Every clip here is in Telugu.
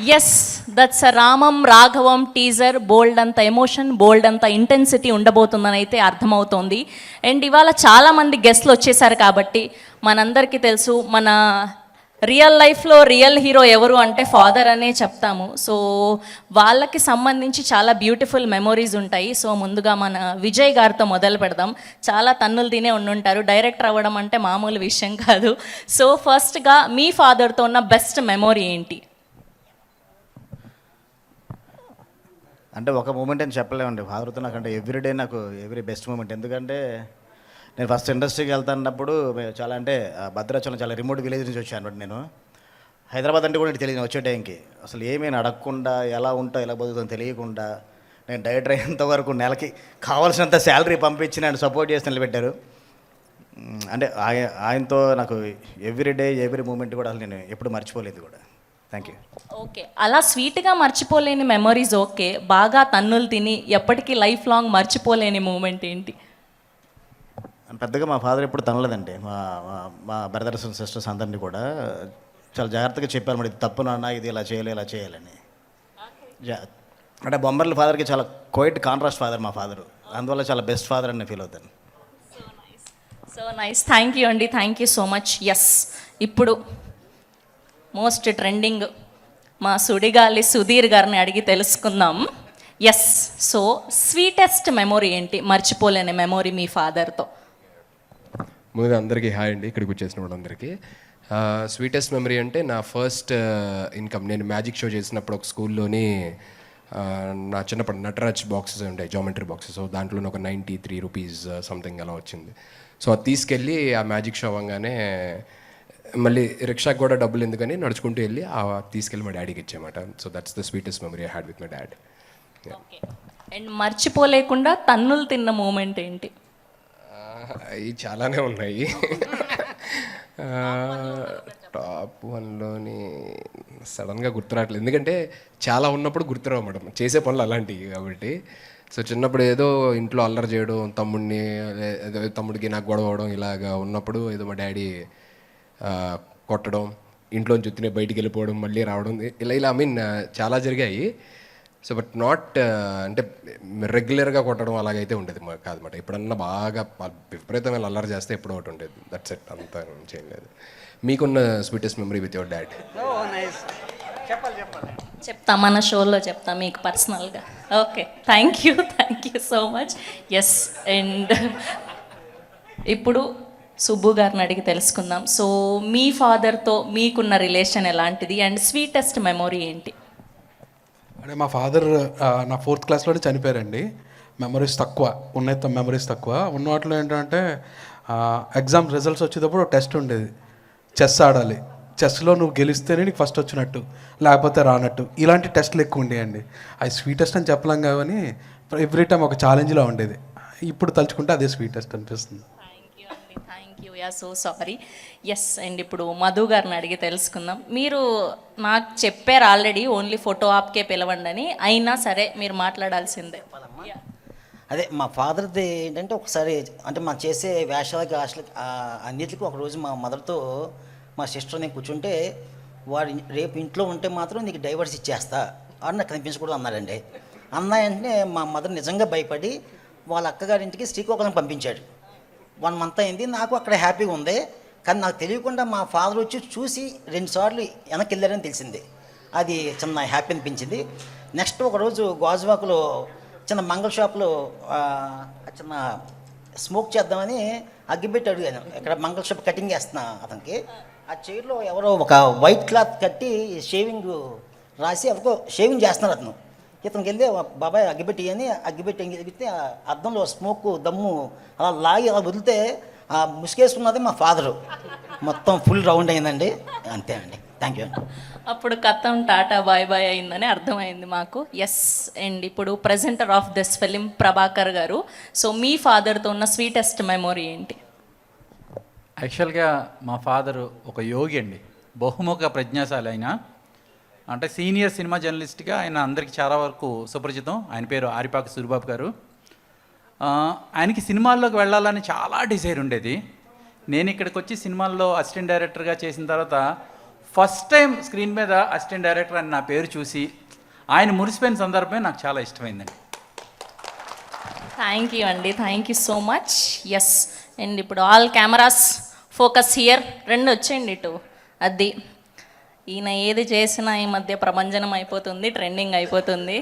Yes that's Ramam Raghavam teaser bold అంత ఎమోషన్ బోల్డ్ అంత ఇంటెన్సిటీ ఉండబోతుందని అయితే అర్థమవుతోంది. అండ్ ఇవాళ చాలామంది గెస్ట్లు వచ్చేసారు కాబట్టి మనందరికీ తెలుసు మన రియల్ లైఫ్లో రియల్ హీరో ఎవరు అంటే ఫాదర్ అనే చెప్తాము. సో వాళ్ళకి సంబంధించి చాలా బ్యూటిఫుల్ మెమొరీస్ ఉంటాయి. సో ముందుగా మన విజయ్ గారితో మొదలు పెడదాం. చాలా తన్నులు తినే ఉండుంటారు. డైరెక్టర్ అవ్వడం అంటే మామూలు విషయం కాదు. సో ఫస్ట్గా మీ ఫాదర్తో ఉన్న బెస్ట్ మెమొరీ ఏంటి? అంటే ఒక మూమెంట్ అని చెప్పలేమండి. ఫాదర్తో నాకంటే ఎవ్రీడే నాకు ఎవ్రీ బెస్ట్ మూమెంట్ ఎందుకంటే నేను ఫస్ట్ ఇండస్ట్రీకి వెళ్తానప్పుడు చాలా అంటే ఆ, భద్రాచలం చాలా రిమోట్ విలేజ్ నుంచి వచ్చాను అనమాట నేను. హైదరాబాద్ అంటే కూడా నాకు తెలియదు వచ్చే టైంకి అసలు ఏమీ అడగకుండా ఎలా ఉంటా ఎలా బతుకుతుందో తెలియకుండా నేను డైరెక్టర్ అయ్యేంత వరకు నెలకి కావాల్సినంత శాలరీ పంపించి నన్ను సపోర్ట్ చేసి నిలబెట్టారు. అంటే ఆయ ఆయనతో నాకు ఎవ్రీ డే ఎవ్రీ మూమెంట్ కూడా అసలు నేను ఎప్పుడు మర్చిపోలేదు కూడా. థ్యాంక్ యూ ఓకే అలా స్వీట్గా మర్చిపోలేని మెమరీస్ ఓకే బాగా తన్నులు తిని ఎప్పటికీ లైఫ్ లాంగ్ మర్చిపోలేని మూమెంట్ ఏంటి? పెద్దగా మా ఫాదర్ ఎప్పుడు తనలేదండి. మా మా- బ్రదర్స్ అండ్ సిస్టర్స్ అందరినీ కూడా చాలా జాగ్రత్తగా చెప్పారు మరి ఇది తప్పు నాన్న ఇది ఇలా చేయాలి ఇలా చేయాలని. అంటే బొమ్మర్ల ఫాదర్కి చాలా క్వైట్ కాంట్రాస్ట్ ఫాదర్ మా ఫాదర్ అందువల్ల చాలా బెస్ట్ ఫాదర్ అని ఫీల్ అవుతాను. సో నైస్ థ్యాంక్ యూ అండి thank you so much yes ఇప్పుడు మోస్ట్ ట్రెండింగ్ మా సుడిగాలి సుధీర్ గారిని అడిగి తెలుసుకుందాం. ఎస్ సో స్వీటెస్ట్ మెమొరీ ఏంటి? మర్చిపోలేని మెమొరీ మీ ఫాదర్తో ముందు అందరికీ హాయ్ అండి. ఇక్కడికి వచ్చేసిన వాళ్ళందరికీ. స్వీటెస్ట్ మెమరీ అంటే నా ఫస్ట్ ఇన్కమ్ నేను మ్యాజిక్ షో చేసినప్పుడు ఒక స్కూల్లోని నా చిన్నప్పుడు నటరాజ్ బాక్సెస్ ఉంటాయి జామెట్రీ బాక్సెస్ సో దాంట్లో ఒక నైంటీ త్రీ రూపీస్ సంథింగ్ అలా వచ్చింది. సో అది తీసుకెళ్ళి ఆ మ్యాజిక్ షో అవ్వగానే మళ్ళీ రిక్షాకి కూడా డబ్బులు ఎందుకని నడుచుకుంటూ వెళ్ళి ఆ తీసుకెళ్ళి మా డాడీకి ఇచ్చామాట. So that's the sweetest memory I had with my dad and మర్చిపోలేకుండా తన్నులు తిన్న మూమెంట్ ఏంటి? అవి చాలానే ఉన్నాయి. టాప్ వన్లోని సడన్గా గుర్తురావట్లేదు ఎందుకంటే చాలా ఉన్నప్పుడు గుర్తురావు మేడం. చేసే పనులు అలాంటివి కాబట్టి. సో చిన్నప్పుడు ఏదో ఇంట్లో అల్లరి చేయడం తమ్ముడిని తమ్ముడికి నాకు గొడవ అవడం ఇలాగా ఉన్నప్పుడు ఏదో మా డాడీ కొట్టడం ఇంట్లోంచి చుట్టినే బయటికి వెళ్ళిపోవడం మళ్ళీ రావడం ఇలా ఇలా ఐ మీన్ చాలా జరిగాయి. సో బట్ నాట్ అంటే రెగ్యులర్గా కొట్టడం అలాగైతే ఉండేది మా కాదన్నమాట. ఎప్పుడన్నా బాగా విపరీతమైన అల్లరి చేస్తే ఎప్పుడో ఒకటి ఉండేది. దట్స్ ఎట్ అంతా చేయలేదు మీకున్న sweetest memory with your dad చెప్తా మన షోలో చెప్తా మీకు పర్సనల్గా okay thank you thank you so much yes and ఇప్పుడు సుబ్బు గారిని అడిగి తెలుసుకుందాం. సో మీ ఫాదర్తో మీకున్న రిలేషన్ ఎలాంటిది? అండ్ స్వీటెస్ట్ మెమొరీ ఏంటి? అంటే మా ఫాదర్ నా ఫోర్త్ క్లాస్లోనే చనిపోయారండి. మెమరీస్ తక్కువ ఉన్నాయి మెమరీస్ తక్కువ. ఉన్న వాటిలో ఏంటంటే ఎగ్జామ్ రిజల్ట్స్ వచ్చేటప్పుడు టెస్ట్ ఉండేది. చెస్ ఆడాలి. చెస్లో నువ్వు గెలిస్తేనే నీకు ఫస్ట్ వచ్చినట్టు లేకపోతే రానట్టు. ఇలాంటి టెస్ట్లు ఎక్కువ ఉండేయండి. అది స్వీటెస్ట్ అని చెప్పలేం కానీ ఎవ్రీ టైం ఒక ఛాలెంజ్లో ఉండేది. ఇప్పుడు తలుచుకుంటే అదే స్వీటెస్ట్ అనిపిస్తుంది. Thank you ya so sorry yes and ఇప్పుడు మధు గారిని అడిగి తెలుసుకుందాం. మీరు నాకు చెప్పారు ఆల్రెడీ ఓన్లీ ఫోటో ఆప్కే పిలవండి అని అయినా సరే మీరు మాట్లాడాల్సిందే. అదే మా ఫాదర్ది ఏంటంటే ఒకసారి అంటే మనం చేసే వేషాలకి ఆశలకి అన్నిటికీ ఒక రోజు మా మదర్తో మా సిస్టర్ నేను కూర్చుంటే వాడు రేపు ఇంట్లో ఉంటే మాత్రం నీకు డైవర్స్ ఇచ్చేస్తా అని నాకు కనిపించకూడదు అన్నాడండి అన్న వెంటనే మా మదర్ నిజంగా భయపడి వాళ్ళ అక్కగారింటికి శ్రీకాకుళం పంపించాడు. వన్ మంత్ అయింది. నాకు అక్కడ హ్యాపీగా ఉంది. కానీ నాకు తెలియకుండా మా ఫాదర్ వచ్చి చూసి రెండుసార్లు వెనక్కి వెళ్ళారని తెలిసింది. అది చిన్న హ్యాపీ అనిపించింది. నెక్స్ట్ ఒకరోజు గాజువాకులో చిన్న మంగళ షాప్లో చిన్న స్మోక్ చేద్దామని అగ్గిపెట్టి అడిగాను. ఇక్కడ మంగళ షాప్ కటింగ్ చేస్తున్నా అతనికి. ఆ చైర్లో ఎవరో ఒక వైట్ క్లాత్ కట్టి షేవింగ్ రాసి ఎవరికో షేవింగ్ చేస్తున్నారు అతను. ఇతనికి వెళ్ళి బాబాయ్ అగ్గిపెట్టి అని అగ్గిపెట్టి ఎగిరితే ఆ అద్దంలో స్మోక్ దమ్ము అలా లాగి అలా వదిలితే ఆ ముసుగేసుకున్నది మా ఫాదరు. మొత్తం ఫుల్ రౌండ్ అయిందండి. అంతే అండి. Thank you. అప్పుడు కథం టాటా బాయ్ బాయ్ అయిందని అర్థమైంది మాకు. ఎస్ అండ్ ఇప్పుడు presenter of this film Prabhakar గారు. సో మీ ఫాదర్తో ఉన్న స్వీటెస్ట్ మెమొరీ ఏంటి? యాక్చువల్గా మా ఫాదరు ఒక యోగి అండి. బహుముఖ ప్రజ్ఞాశాలి ఆయన అంటే సీనియర్ సినిమా జర్నలిస్ట్గా ఆయన అందరికీ చాలా వరకు సుపరిచితం. ఆయన పేరు ఆరిపాక సూరిబాబు గారు. ఆయనకి సినిమాల్లోకి వెళ్ళాలని చాలా డిజైర్ ఉండేది. నేను ఇక్కడికి వచ్చి సినిమాల్లో అసిస్టెంట్ డైరెక్టర్గా చేసిన తర్వాత ఫస్ట్ టైం స్క్రీన్ మీద అసిస్టెంట్ డైరెక్టర్ అని నా పేరు చూసి ఆయన మురిసిపోయిన సందర్భమే నాకు చాలా ఇష్టమైందండి. థ్యాంక్ యూ అండి. Thank you so much yes and ఇప్పుడు ఆల్ కెమెరాస్ ఫోకస్ హియర్ రెండు వచ్చేయండి ఇటు. అది. ఈయన ఏది చేసినా ఈ మధ్య ప్రభంజనం అయిపోతుంది ట్రెండింగ్ అయిపోతుంది.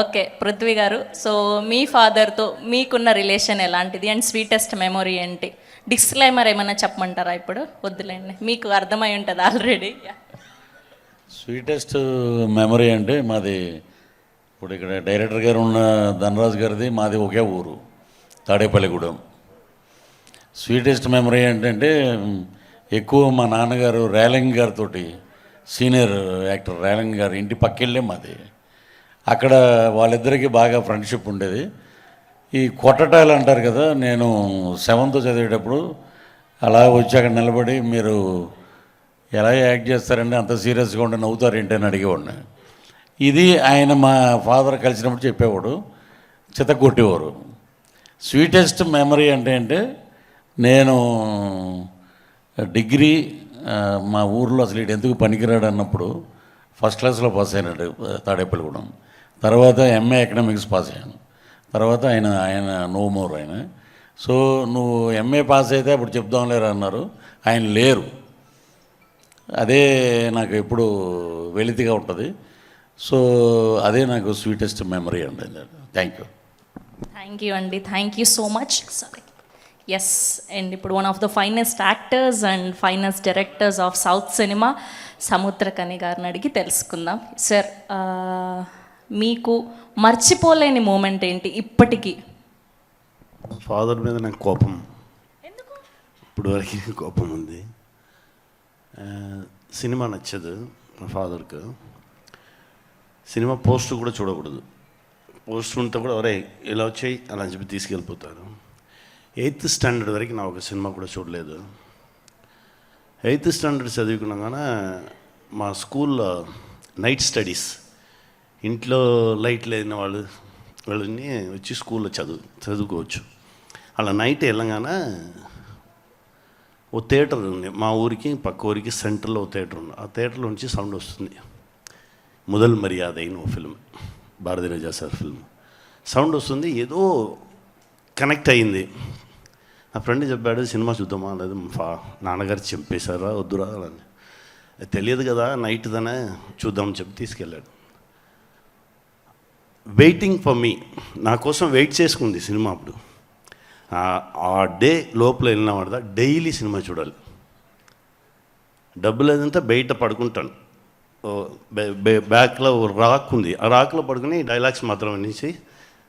ఓకే పృథ్వీ గారు సో మీ ఫాదర్తో మీకున్న రిలేషన్ ఎలాంటిది? అండ్ స్వీటెస్ట్ మెమొరీ ఏంటి? డిస్క్లైమర్ ఏమైనా చెప్పమంటారా ఇప్పుడు? వద్దులేండి మీకు అర్థమై ఉంటుంది ఆల్రెడీ స్వీటెస్ట్ మెమరీ అంటే మాది ఇప్పుడు ఇక్కడ డైరెక్టర్ గారు ఉన్న ధనరాజ్ గారిది మాది ఒకే ఊరు తాడేపల్లిగూడెం. స్వీటెస్ట్ మెమరీ ఏంటంటే ఎక్కువ మా నాన్నగారు రేలంగ్ గారితో సీనియర్ యాక్టర్ రేలంగ్ గారు ఇంటి పక్కెళ్ళే మాది. అక్కడ వాళ్ళిద్దరికీ బాగా ఫ్రెండ్షిప్ ఉండేది. ఈ కొట్టటాలు అంటారు కదా నేను సెవెంత్ చదివేటప్పుడు అలా వచ్చి అక్కడ నిలబడి మీరు ఎలా యాక్ట్ చేస్తారండి అంత సీరియస్గా ఉండి నవ్వుతారు ఏంటని అని అడిగేవాడిని. ఇది ఆయన మా ఫాదర్ కలిసినప్పుడు చెప్పేవాడు చితకొట్టేవారు. స్వీటెస్ట్ మెమరీ అంటే అంటే నేను డిగ్రీ మా ఊర్లో అసలు ఇటు ఎందుకు పనికిరాడు అన్నప్పుడు ఫస్ట్ క్లాస్లో పాస్ అయినాడు తాడేపల్లిగూడెం. తర్వాత ఎంఏ ఎకనామిక్స్ పాస్ అయ్యాను. తర్వాత ఆయన ఆయన నో మోర్ ఆయన. సో నువ్వు ఎంఏ పాస్ అయితే అప్పుడు చెప్దాం లేరు అన్నారు. ఆయన లేరు. అదే నాకు ఎప్పుడు వెలితిగా ఉంటుంది. సో అదే నాకు స్వీటెస్ట్ మెమరీ అండి. Thank you. థ్యాంక్ యూ అండి. Thank you so much. సరే ఎస్ అండ్ ఇప్పుడు one of the finest actors and finest directors of south cinema Samuthirakani గారిని అడిగి తెలుసుకుందాం. సార్ మీకు మర్చిపోలేని మూమెంట్ ఏంటి ఇప్పటికీ? ఫాదర్ మీద నాకు కోపం. ఇప్పుడు వరకు కోపం ఉంది. సినిమా నచ్చదు మా ఫాదర్కు సినిమా పోస్ట్ కూడా చూడకూడదు. పోస్ట్ ఉంటే కూడా ఒరే ఇలా వచ్చాయి అలా చెప్పి తీసుకెళ్ళిపోతారు. ఎయిత్ స్టాండర్డ్ వరకు నా ఒక సినిమా కూడా చూడలేదు. ఎయిత్ స్టాండర్డ్ చదువుకున్నాగానే మా స్కూల్లో నైట్ స్టడీస్. ఇంట్లో లైట్ లేని వాళ్ళు వాళ్ళని వచ్చి స్కూల్లో చదువు చదువుకోవచ్చు. అలా నైట్ వెళ్ళగానే ఓ థియేటర్ ఉంది. మా ఊరికి పక్క ఊరికి సెంటర్లో ఓ థియేటర్ ఉంది. ఆ థియేటర్లో నుంచి సౌండ్ వస్తుంది. మొదల్ మర్యాద అయిన ఓ film Bharathi Raja sir film. Sound వస్తుంది. ఏదో కనెక్ట్ అయింది. నా ఫ్రెండ్ చెప్పాడు సినిమా చూద్దామా? లేదు ఫా నాన్నగారు చంపేశారా వద్దురా అని తెలియదు కదా నైట్ దానే చూద్దామని చెప్పి తీసుకెళ్ళాడు. వెయిటింగ్ ఫర్ మీ నా కోసం వెయిట్ చేసుకుంది సినిమా అప్పుడు. ఆ- డే లోపల వెళ్ళిన వాడదా డైలీ సినిమా చూడాలి. డబ్బు లేదంటే బయట పడుకుంటాను. బ్యాక్లో రాక్ ఉంది. ఆ రాక్లో పడుకుని డైలాగ్స్ మాత్రం అనేసి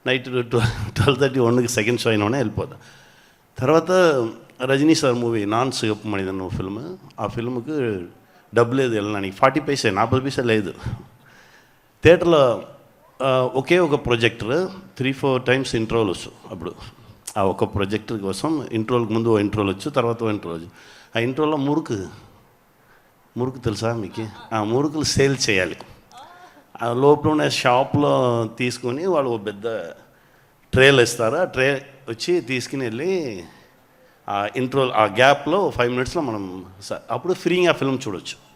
నైట్ ట్వెల్వ్ థర్టీ వన్కి సెకండ్ షో అయిన వెళ్ళిపోతాను తర్వాత రజనీ సార్ మూవీ నాన్ సిగప్పమణిదన్న ఫిల్మ్ ఆ ఫిల్మ్కి డబ్బు లేదు వెళ్ళడానికి ఫార్టీ పైసే నలభై పైసే లేదు. థియేటర్లో ఒకే ఒక ప్రొజెక్టర్ త్రీ ఫోర్ టైమ్స్ ఇంట్రోల్ వచ్చు అప్పుడు. ఆ ఒక ప్రొజెక్టర్ కోసం ఇంట్రోల్కి ముందు ఓ ఇంట్రోల్ వచ్చు తర్వాత ఓ ఇంట్రోల్ వచ్చు. ఆ ఇంట్రోల్లో మురుకు మురుకు తెలుసా మీకు? ఆ మురుకులు సేల్ చేయాలి. ఆ లోపల ఉన్న షాప్లో తీసుకొని వాళ్ళు ఓ పెద్ద ట్రేలు ఇస్తారు ఆ ట్రే వచ్చి తీసుకుని వెళ్ళి ఆ ఇంట్రోల్ ఆ గ్యాప్లో ఫైవ్ మినిట్స్లో మనం స- అప్పుడు ఫ్రీగా ఫిల్మ్ చూడొచ్చు.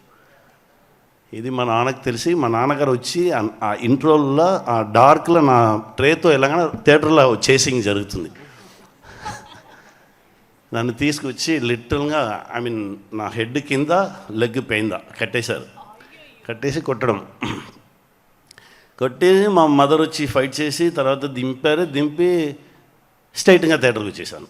ఇది మా నాన్నకు తెలిసి మా నాన్నగారు వచ్చి ఆ- ఇంట్రోల్లో ఆ డార్క్లో నా ట్రేతో వెళ్ళగానే థియేటర్లో చేసింగ్ జరుగుతుంది. నన్ను తీసుకొచ్చి లిటరల్గా ఐ మీన్ నా హెడ్ కింద లెగ్ పైందా కట్టేశారు. కట్టేసి కొట్టడం. కొట్టేసి మా మదర్ వచ్చి ఫైట్ చేసి తర్వాత దింపారు దింపి స్ట్రైట్గా థియేటర్కి వచ్చేసాను.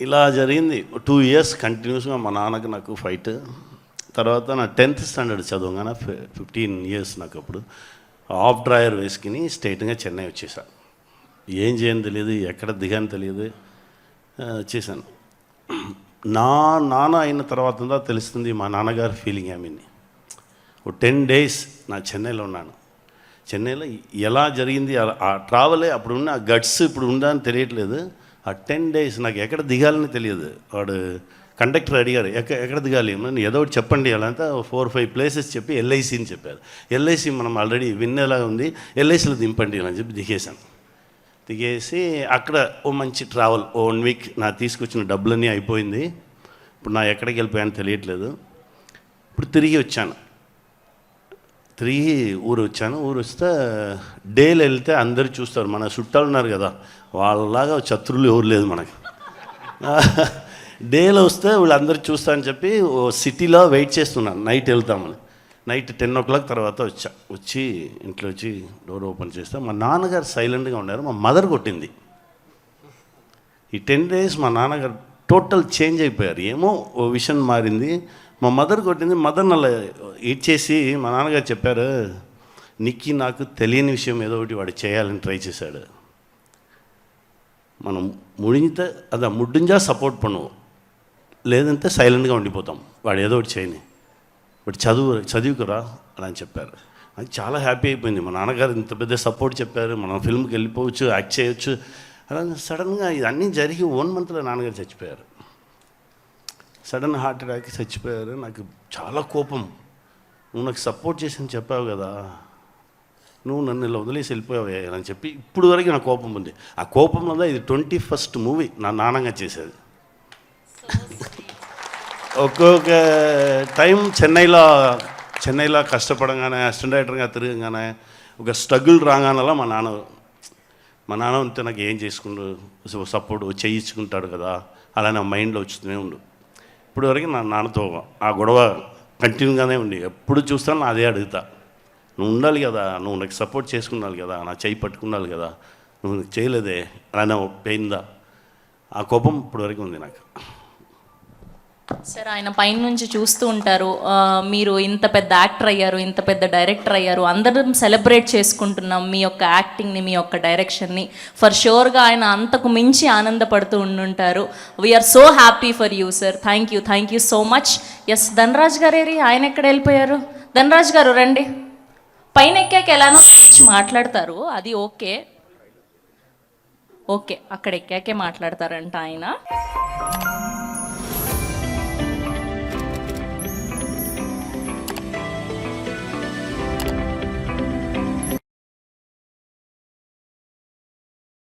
ఇలా జరిగింది. టూ ఇయర్స్ కంటిన్యూస్గా మా నాన్నకు నాకు ఫైట్. తర్వాత నా టెన్త్ స్టాండర్డ్ చదవగానే ఫిఫ్టీన్ ఇయర్స్ నాకు అప్పుడు. ఆఫ్ డ్రాయర్ వేసుకుని స్ట్రైట్గా చెన్నై వచ్చేసాను ఏం చేయని తెలియదు ఎక్కడ దిగాని తెలియదు చేశాను నా నాన్న అయిన తర్వాత తెలుస్తుంది మా నాన్నగారి ఫీలింగ్ ఐ ఓ టెన్ డేస్ నా చెన్నైలో ఉన్నాను. చెన్నైలో ఎలా జరిగింది ఆ- ఆ ట్రావెలే అప్పుడు ఉన్న ఆ గట్స్ ఇప్పుడు ఉందా అని తెలియట్లేదు. ఆ టెన్ డేస్ నాకు ఎక్కడ దిగాలని తెలియదు. వాడు కండక్టర్ అడిగారు ఎక్క ఎక్కడ దిగాలి? నేను ఏదో ఒకటి చెప్పండి అలా అంతా ఫోర్ ఫైవ్ ప్లేసెస్ చెప్పి ఎల్ఐసి అని చెప్పారు. ఎల్ఐసి మనం ఆల్రెడీ విన్నేలా ఉంది. ఎల్ఐసిలో దింపండి అని చెప్పి దిగేశాను. దిగేసి అక్కడ ఓ మంచి ట్రావెల్ ఓ వన్ వీక్ నా తీసుకొచ్చిన డబ్బులన్నీ అయిపోయింది. ఇప్పుడు నా ఎక్కడికి వెళ్ళిపోయాను తెలియట్లేదు. ఇప్పుడు తిరిగి వచ్చాను. తిరిగి ఊరు వచ్చాను. ఊరు వస్తే డేలు వెళ్తే అందరు చూస్తారు. మన చుట్టాలు ఉన్నారు కదా వాళ్ళలాగా శత్రువులు ఎవరు లేదు మనకి. డేలో వస్తే వీళ్ళందరూ చూస్తారని చెప్పి ఓ సిటీలో వెయిట్ చేస్తున్నాను. నైట్ వెళ్తామని. నైట్ టెన్ ఓ క్లాక్ తర్వాత వచ్చా. వచ్చి ఇంట్లో వచ్చి డోర్ ఓపెన్ చేస్తే మా నాన్నగారు సైలెంట్గా ఉన్నారు. మా మదర్ కొట్టింది. ఈ టెన్ డేస్ మా నాన్నగారు టోటల్ చేంజ్ అయిపోయారు. ఏమో ఓ విషన్ మారింది. మా మదర్ కొట్టింది. మదర్ని అలా ఇచ్చేసి మా నాన్నగారు చెప్పారు నిక్కి నాకు తెలియని విషయం ఏదో ఒకటి వాడు చేయాలని ట్రై చేశాడు. మనం ముడింత అది ఆ ముడ్డుంజా సపోర్ట్ పన్నువు లేదంటే సైలెంట్గా ఉండిపోతాం. వాడు ఏదో ఒకటి చేయని. వాడు చదువు చదువుకురా అని చెప్పారు. అది చాలా హ్యాపీ అయిపోయింది. మా నాన్నగారు ఇంత పెద్ద సపోర్ట్ చెప్పారు. మనం ఫిల్మ్కి వెళ్ళిపోవచ్చు యాక్ట్ చేయవచ్చు అలా సడన్గా ఇవన్నీ జరిగి వన్ మంత్లో నాన్నగారు చచ్చిపోయారు. సడన్ హార్ట్ అటాక్ చచ్చిపోయారు. నాకు చాలా కోపం. నువ్వు నాకు సపోర్ట్ చేసి చెప్పావు కదా. నువ్వు నన్ను ఇలా వదిలేసి వెళ్ళిపోయావే అని చెప్పి ఇప్పుడు వరకు నా కోపం ఉంది. ఆ కోపంలో ఇది ట్వంటీ ఫస్ట్ మూవీ నా నాన్నగా చేసేది. ఒక్కొక్క టైం చెన్నైలో చెన్నైలో కష్టపడంగానే అసిస్టెంట్ డైరెక్టర్గా తిరగంగానే ఒక స్ట్రగుల్ రాగానలా మా నాన్న మా నాన్న ఉంటే నాకు ఏం చేసుకుండు? సపోర్ట్ చేయించుకుంటాడు కదా అలా నా మైండ్లో వచ్చుతూనే ఉండు. ఇప్పుడు వరకు నా నాన్నతో ఆ గొడవ కంటిన్యూగానే ఉంది ఎప్పుడు చూస్తాను అదే అడుగుతా. నువ్వు ఉండాలి కదా నువ్వు నాకు సపోర్ట్ చేసుకున్నాలి కదా నా చేయి పట్టుకున్నాలి కదా నువ్వు చేయలేదే అలా పెయిందా ఆ కోపం ఇప్పటివరకు ఉంది నాకు. సార్ ఆయన పైన నుంచి చూస్తూ ఉంటారు. మీరు ఇంత పెద్ద యాక్టర్ అయ్యారు ఇంత పెద్ద డైరెక్టర్ అయ్యారు. అందరం సెలబ్రేట్ చేసుకుంటున్నాం మీ యొక్క యాక్టింగ్ని మీ యొక్క డైరెక్షన్ని ఫర్ షూర్గా ఆయన అంతకు మించి ఆనందపడుతూ ఉండుంటారు. We're so happy for you sir thank you thank you so much yes Dhanraj గారు ఏరి ఆయన ఎక్కడ వెళ్ళిపోయారు? ధనరాజ్ గారు రండి. పైన ఎక్కాక ఎలానో మాట్లాడతారు. అది ఓకే. ఓకే అక్కడ ఎక్కాకే మాట్లాడతారంట ఆయన.